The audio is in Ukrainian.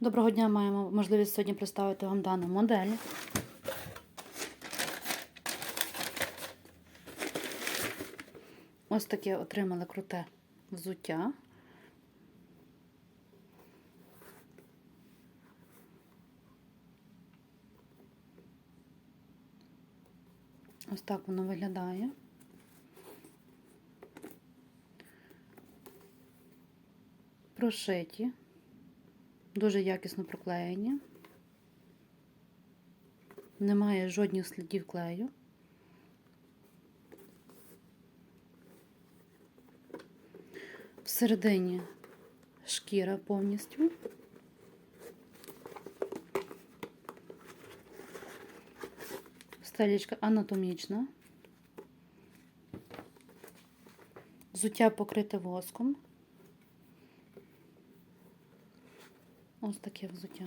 Доброго дня, маємо можливість сьогодні представити вам дану модель. Ось таке отримали круте взуття. Ось так воно виглядає. Прошиті, дуже якісно проклеєні. Немає жодних слідів клею. Всередині шкіра повністю. Стелічка анатомічна. Взуття покрите воском. Ось таке взуття.